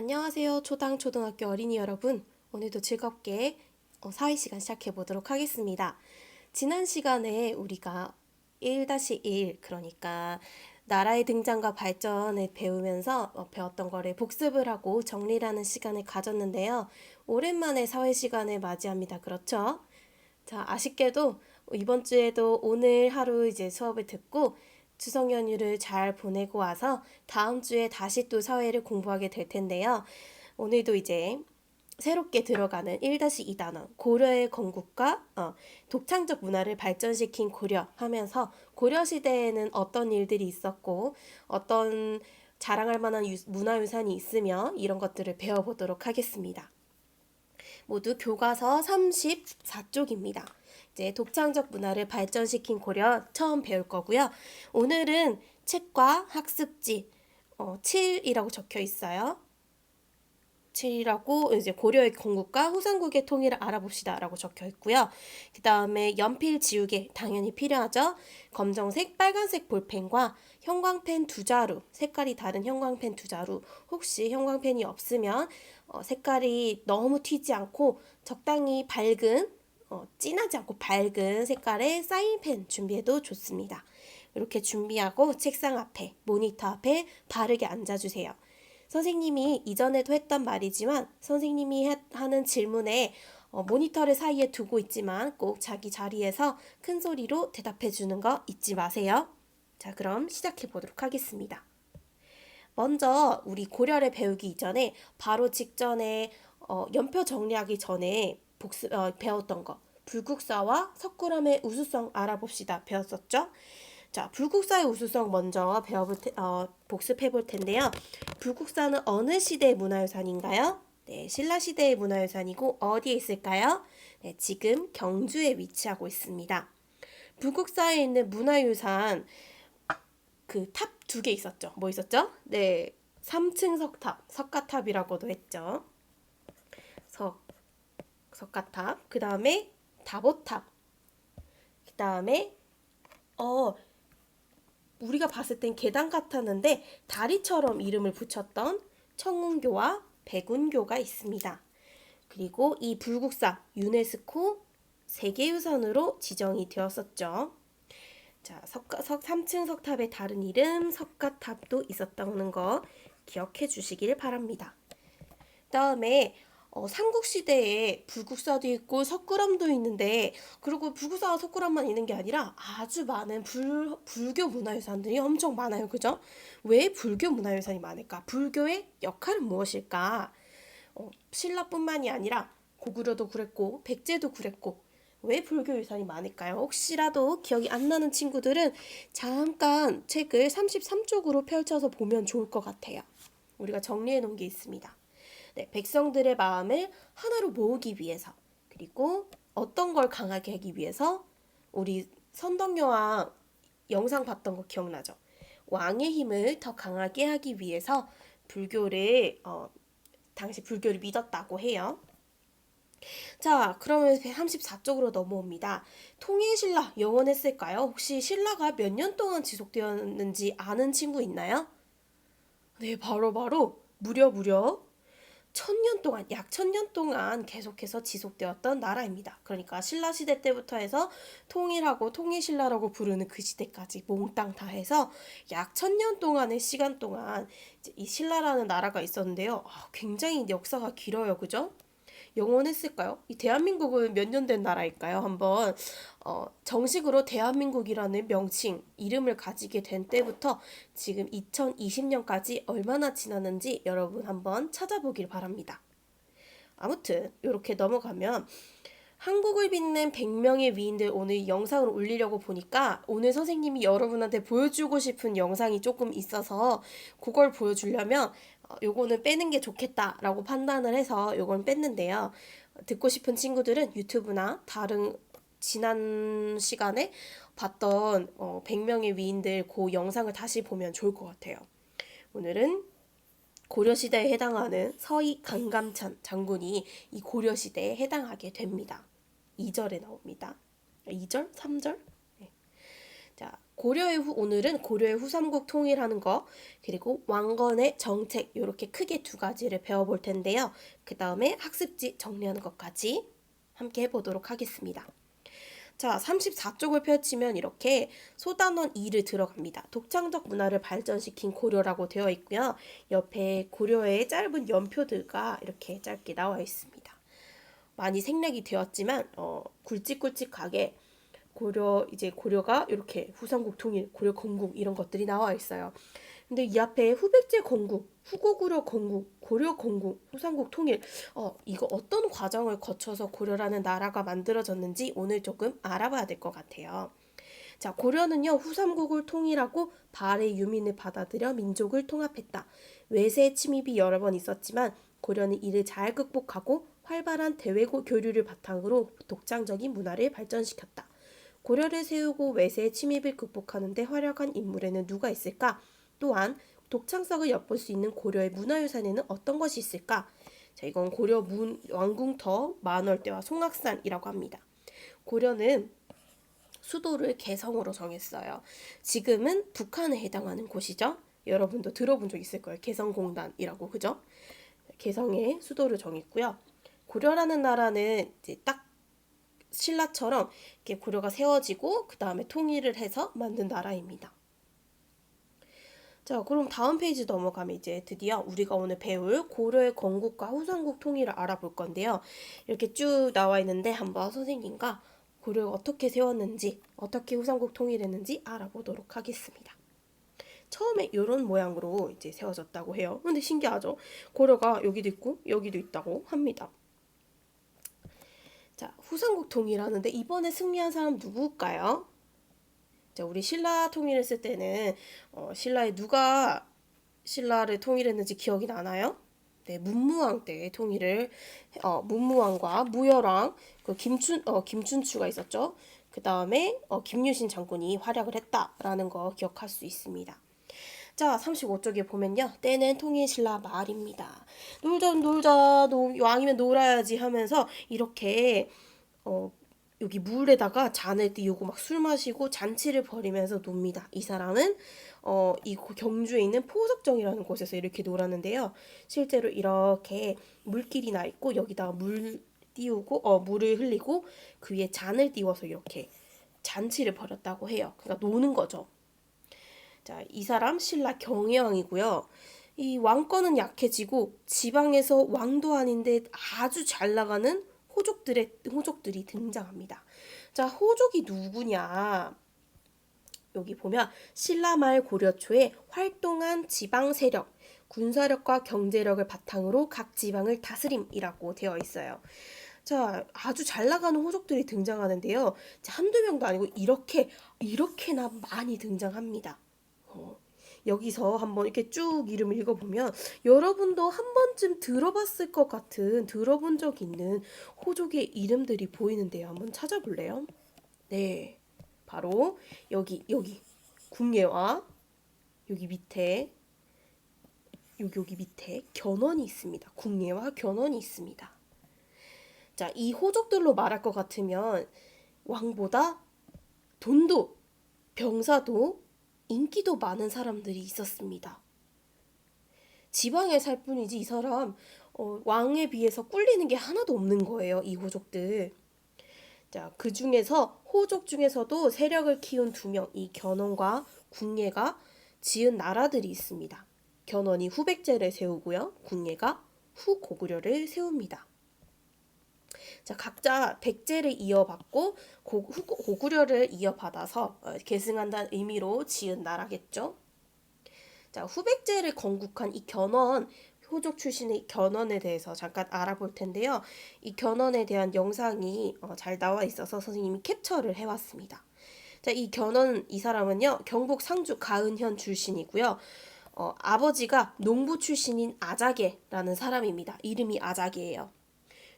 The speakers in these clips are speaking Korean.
안녕하세요. 초당 초등학교 어린이 여러분. 오늘도 즐겁게 어, 사회 시간 시작해 보도록 하겠습니다. 지난 시간에 우리가 1-1 그러니까 나라의 등장과 발전을 배우면서 어, 배웠던 거를 복습을 하고 정리하는 시간을 가졌는데요. 오랜만에 사회 시간을 맞이합니다. 그렇죠? 자, 아쉽게도 이번 주에도 오늘 하루 이제 수업을 듣고 추석 연휴를 잘 보내고 와서 다음 주에 다시 또 사회를 공부하게 될 텐데요. 오늘도 이제 새롭게 들어가는 1-2 단원 고려의 건국과 어, 독창적 문화를 발전시킨 고려 하면서 고려 시대에는 어떤 일들이 있었고 어떤 자랑할 만한 유, 문화유산이 있으며 이런 것들을 배워보도록 하겠습니다. 모두 교과서 34쪽입니다. 이제 독창적 문화를 발전시킨 고려 처음 배울 거고요. 오늘은 책과 학습지 어, 7이라고 적혀 있어요. 7이라고 이제 고려의 건국과 후삼국의 통일을 알아봅시다 라고 적혀 있고요. 그 다음에 연필 지우개 당연히 필요하죠. 검정색, 빨간색 볼펜과 형광펜 두 자루, 색깔이 다른 형광펜 두 자루. 혹시 형광펜이 없으면 어, 색깔이 너무 튀지 않고 적당히 밝은 어, 진하지 않고 밝은 색깔의 사인펜 준비해도 좋습니다. 이렇게 준비하고 책상 앞에, 모니터 앞에 바르게 앉아주세요. 선생님이 이전에도 했던 말이지만 선생님이 하는 질문에 어, 모니터를 사이에 두고 있지만 꼭 자기 자리에서 큰 소리로 대답해 주는 거 잊지 마세요. 자, 그럼 시작해 보도록 하겠습니다. 먼저 우리 고려를 배우기 이전에 바로 직전에 어, 연표 정리하기 전에 복습 어, 배웠던 거 불국사와 석굴암의 우수성 알아봅시다 배웠었죠? 자, 불국사의 우수성 먼저 배워볼 테, 어, 복습해 볼 텐데요. 불국사는 어느 시대의 문화유산인가요? 네, 신라 시대의 문화유산이고 어디에 있을까요? 네, 지금 경주에 위치하고 있습니다. 불국사에 있는 문화유산 그 탑 두 개 있었죠. 뭐 있었죠? 네, 3층 석탑, 석가탑이라고도 했죠. 석 석가탑. 그 다음에 다보탑. 그 다음에 어 우리가 봤을 땐 계단 같았는데 다리처럼 이름을 붙였던 청운교와 백운교가 있습니다. 그리고 이 불국사 유네스코 세계유산으로 지정이 되었었죠. 자, 석가, 석 3층 석탑의 다른 이름 석가탑도 있었다는 거 기억해 주시길 바랍니다. 다음에 어, 삼국시대에 불국사도 있고 석굴암도 있는데 그리고 불국사와 석굴암만 있는 게 아니라 아주 많은 불, 불교 문화유산들이 엄청 많아요. 그죠? 왜 불교 문화유산이 많을까? 불교의 역할은 무엇일까? 어, 신라뿐만이 아니라 고구려도 그랬고 백제도 그랬고 왜 불교 유산이 많을까요? 혹시라도 기억이 안 나는 친구들은 잠깐 책을 33쪽으로 펼쳐서 보면 좋을 것 같아요. 우리가 정리해 놓은 게 있습니다. 네, 백성들의 마음을 하나로 모으기 위해서 그리고 어떤 걸 강하게 하기 위해서 우리 선덕여왕 영상 봤던 거 기억나죠? 왕의 힘을 더 강하게 하기 위해서 불교를 어, 당시 불교를 믿었다고 해요. 자, 그러면 34쪽으로 넘어옵니다. 통일신라 영원했을까요? 혹시 신라가 몇 년 동안 지속되었는지 아는 친구 있나요? 네, 바로 바로 무려 무려 천년 동안 약 천년 동안 계속해서 지속되었던 나라입니다. 그러니까 신라 시대 때부터 해서 통일하고 통일신라라고 부르는 그 시대까지 몽땅 다 해서 약 천년 동안의 시간 동안 이 신라라는 나라가 있었는데요. 아, 굉장히 역사가 길어요, 그죠? 영원했을까요? 이 대한민국은 몇 년 된 나라일까요? 한번 어, 정식으로 대한민국이라는 명칭, 이름을 가지게 된 때부터 지금 2020년까지 얼마나 지났는지 여러분 한번 찾아보길 바랍니다. 아무튼 이렇게 넘어가면 한국을 빛낸 100명의 위인들 오늘 영상을 올리려고 보니까 오늘 선생님이 여러분한테 보여주고 싶은 영상이 조금 있어서 그걸 보여주려면 어, 요거는 빼는 게 좋겠다라고 판단을 해서 요건 뺐는데요. 듣고 싶은 친구들은 유튜브나 다른 지난 시간에 봤던 어, 100명의 위인들 그 영상을 다시 보면 좋을 것 같아요. 오늘은 고려시대에 해당하는 서희 강감찬 장군이 이 고려시대에 해당하게 됩니다. 2절에 나옵니다. 2절? 3절? 네. 자, 고려의 후, 오늘은 고려의 후삼국 통일하는 거 그리고 왕건의 정책 이렇게 크게 두 가지를 배워볼 텐데요. 그 다음에 학습지 정리하는 것까지 함께 해보도록 하겠습니다. 자, 34쪽을 펼치면 이렇게 소단원 2를 들어갑니다. 독창적 문화를 발전시킨 고려라고 되어 있고요. 옆에 고려의 짧은 연표들과 이렇게 짧게 나와 있습니다. 많이 생략이 되었지만 어, 굵직굵직하게 고려 이제 고려가 이렇게 후삼국 통일, 고려 건국 이런 것들이 나와 있어요. 근데 이 앞에 후백제 건국, 후고구려 건국, 고려 건국, 후삼국 통일 어 이거 어떤 과정을 거쳐서 고려라는 나라가 만들어졌는지 오늘 조금 알아봐야 될 것 같아요. 자, 고려는요, 후삼국을 통일하고 발의 유민을 받아들여 민족을 통합했다. 외세 침입이 여러 번 있었지만 고려는 이를 잘 극복하고 활발한 대외 교류를 바탕으로 독창적인 문화를 발전시켰다. 고려를 세우고 외세의 침입을 극복하는 데 활약한 인물에는 누가 있을까? 또한 독창성을 엿볼 수 있는 고려의 문화유산에는 어떤 것이 있을까? 자, 이건 고려 문, 왕궁터, 만월대와 송악산이라고 합니다. 고려는 수도를 개성으로 정했어요. 지금은 북한에 해당하는 곳이죠. 여러분도 들어본 적 있을 거예요. 개성공단이라고 그죠? 개성의 수도를 정했고요. 고려라는 나라는 이제 딱 신라처럼 이렇게 고려가 세워지고 그 다음에 통일을 해서 만든 나라입니다. 자, 그럼 다음 페이지 넘어가면 이제 드디어 우리가 오늘 배울 고려의 건국과 후삼국 통일을 알아볼 건데요. 이렇게 쭉 나와 있는데 한번 선생님과 고려가 어떻게 세웠는지, 어떻게 후삼국 통일했는지 알아보도록 하겠습니다. 처음에 이런 모양으로 이제 세워졌다고 해요. 근데 신기하죠? 고려가 여기도 있고 여기도 있다고 합니다. 자, 후삼국 통일하는데 이번에 승리한 사람 누구일까요? 자, 우리 신라 통일했을 때는 어, 신라에 누가 신라를 통일했는지 기억이 나나요? 네, 문무왕 때 통일을 어, 문무왕과 무열왕, 그 김춘 어, 김춘추가 있었죠. 그 다음에 어, 김유신 장군이 활약을 했다라는 거 기억할 수 있습니다. 자, 35쪽에 보면요. 때는 통일신라 말입니다. 놀자, 놀자, 노, 왕이면 놀아야지 하면서 이렇게, 어, 여기 물에다가 잔을 띄우고 막 술 마시고 잔치를 벌이면서 놉니다. 이 사람은 어, 이 경주에 있는 포석정이라는 곳에서 이렇게 놀았는데요. 실제로 이렇게 물길이 나 있고 여기다가 물 띄우고 어, 물을 흘리고 그 위에 잔을 띄워서 이렇게 잔치를 벌였다고 해요. 그러니까 노는 거죠. 자, 이 사람 신라 경혜왕이고요. 이 왕권은 약해지고 지방에서 왕도 아닌데 아주 잘 나가는 호족들의 호족들이 등장합니다. 자, 호족이 누구냐? 여기 보면 신라 말 고려 초에 활동한 지방 세력, 군사력과 경제력을 바탕으로 각 지방을 다스림이라고 되어 있어요. 자, 아주 잘 나가는 호족들이 등장하는데요. 자, 한두 명도 아니고 이렇게 이렇게나 많이 등장합니다. 어, 여기서 한번 이렇게 쭉 이름 읽어보면 여러분도 한 번쯤 들어봤을 것 같은 들어본 적 있는 호족의 이름들이 보이는데요. 한번 찾아볼래요? 네, 바로 여기 여기 궁예와 여기 밑에 여기 여기 밑에 견원이 있습니다. 궁예와 견원이 있습니다. 자, 이 호족들로 말할 것 같으면 왕보다 돈도 병사도 인기도 많은 사람들이 있었습니다. 지방에 살 뿐이지 이 사람 어, 왕에 비해서 꿀리는 게 하나도 없는 거예요. 이 호족들. 자, 그 중에서 호족 중에서도 세력을 키운 두 명, 이 견원과 궁예가 지은 나라들이 있습니다. 견원이 후백제를 세우고요. 궁예가 후고구려를 세웁니다. 자, 각자 백제를 이어받고 고, 고구려를 이어받아서 어, 계승한다는 의미로 지은 나라겠죠. 자, 후백제를 건국한 이 견원 호족 출신의 견원에 대해서 잠깐 알아볼 텐데요. 이 견원에 대한 영상이 어, 잘 나와 있어서 선생님이 캡처를 해왔습니다. 자, 이 견원 이 사람은요 경북 상주 가은현 출신이고요. 어, 아버지가 농부 출신인 아자개라는 사람입니다. 이름이 아자개예요.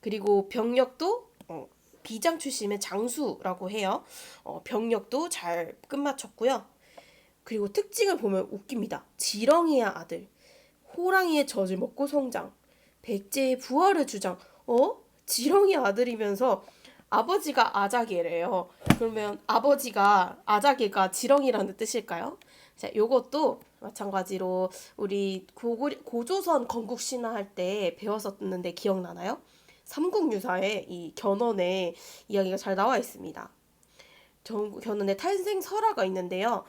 그리고 병력도 어, 비장 출신의 장수라고 해요. 어, 병력도 잘 끝마쳤고요. 그리고 특징을 보면 웃깁니다. 지렁이의 아들, 호랑이의 젖을 먹고 성장, 백제의 부활을 주장. 어? 지렁이 아들이면서 아버지가 아자개래요. 그러면 아버지가 아자개가 지렁이라는 뜻일까요? 자, 요것도 마찬가지로 우리 고구, 고조선 건국 신화 할 때 배웠었는데 기억나나요? 삼국유사에 이 견훤의 이야기가 잘 나와 있습니다. 전- 견훤의 탄생 설화가 있는데요.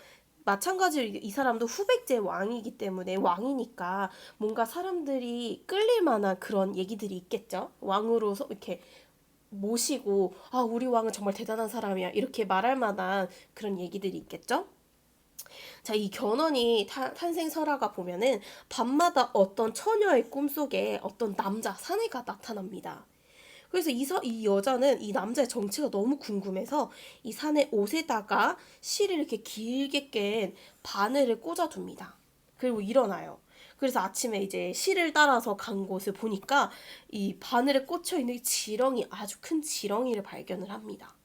마찬가지로 이- 이 사람도 후백제 왕이기 때문에 왕이니까 뭔가 사람들이 끌릴 만한 그런 얘기들이 있겠죠. 왕으로 서 이렇게 모시고 아 우리 왕은 정말 대단한 사람이야 이렇게 말할 만한 그런 얘기들이 있겠죠. 자, 이 견훤이 타- 탄생 설화가 보면은 밤마다 어떤 처녀의 꿈속에 어떤 남자 사내가 나타납니다. 그래서 이, 서, 이 여자는 이 남자의 정체가 너무 궁금해서 이 산의 옷에다가 실을 이렇게 길게 깬 바늘을 꽂아둡니다. 그리고 일어나요. 그래서 아침에 이제 실을 따라서 간 곳을 보니까 이 바늘에 꽂혀 있는 이 지렁이 아주 큰 지렁이를 발견을 합니다.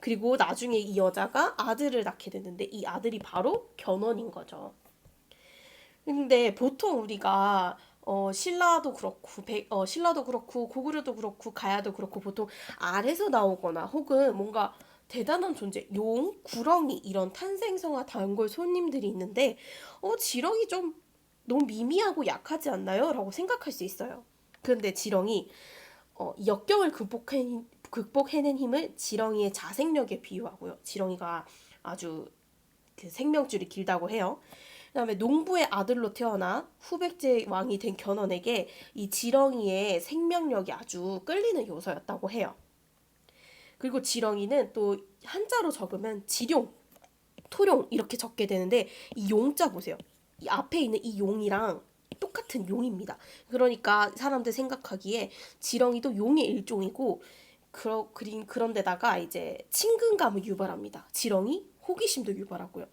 그리고 나중에 이 여자가 아들을 낳게 되는데 이 아들이 바로 견훤인 거죠. 근데 보통 우리가 어 신라도 그렇고 백, 어 신라도 그렇고 고구려도 그렇고 가야도 그렇고 보통 알에서 나오거나 혹은 뭔가 대단한 존재 용, 구렁이 이런 탄생성화 단골 손님들이 있는데 어 지렁이 좀 너무 미미하고 약하지 않나요? 라고 생각할 수 있어요. 그런데 지렁이 어, 역경을 극복해, 극복해낸 힘을 지렁이의 자생력에 비유하고요. 지렁이가 아주 그 생명줄이 길다고 해요. 그다음에 농부의 아들로 태어나 후백제 왕이 된 견훤에게 이 지렁이의 생명력이 아주 끌리는 요소였다고 해요. 그리고 지렁이는 또 한자로 적으면 지룡, 토룡 이렇게 적게 되는데 이 용자 보세요. 이 앞에 있는 이 용이랑 똑같은 용입니다. 그러니까 사람들 생각하기에 지렁이도 용의 일종이고 그러, 그린 그런데다가 이제 친근감을 유발합니다. 지렁이 호기심도 유발하고요.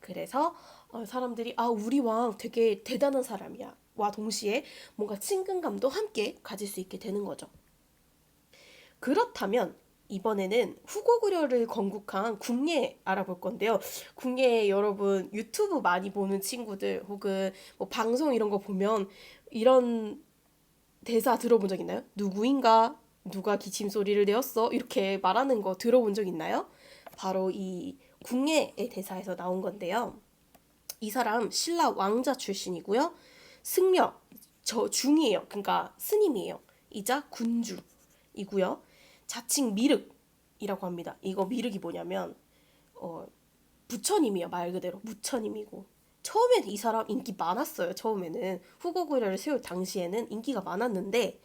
그래서 어, 사람들이 아 우리 왕 되게 대단한 사람이야. 와 동시에 뭔가 친근감도 함께 가질 수 있게 되는 거죠. 그렇다면 이번에는 후고구려를 건국한 궁예 알아볼 건데요. 궁예 여러분 유튜브 많이 보는 친구들 혹은 뭐 방송 이런 거 보면 이런 대사 들어본 적 있나요? 누구인가? 누가 기침 소리를 내었어? 이렇게 말하는 거 들어본 적 있나요? 바로 이 궁예의 대사에서 나온 건데요. 이 사람 신라 왕자 출신이고요. 승려 저 중이에요. 그러니까 스님이에요. 이자 군주이고요. 자칭 미륵이라고 합니다. 이거 미륵이 뭐냐면 어 부처님이에요. 말 그대로 부처님이고 처음엔 이 사람 인기 많았어요. 처음에는 후고구려를 세울 당시에는 인기가 많았는데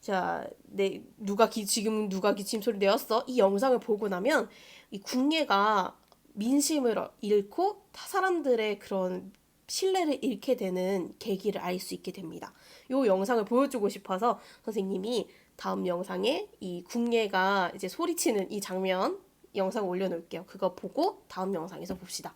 자, 내 누가 기, 지금 누가 기침 소리 내었어? 이 영상을 보고 나면 이 궁예가 민심을 잃고 타- 사람들의 그런 신뢰를 잃게 되는 계기를 알 수 있게 됩니다. 요 영상을 보여주고 싶어서 선생님이 다음 영상에 이 궁예가 이제 소리치는 이 장면 영상 올려놓을게요. 그거 보고 다음 영상에서 봅시다.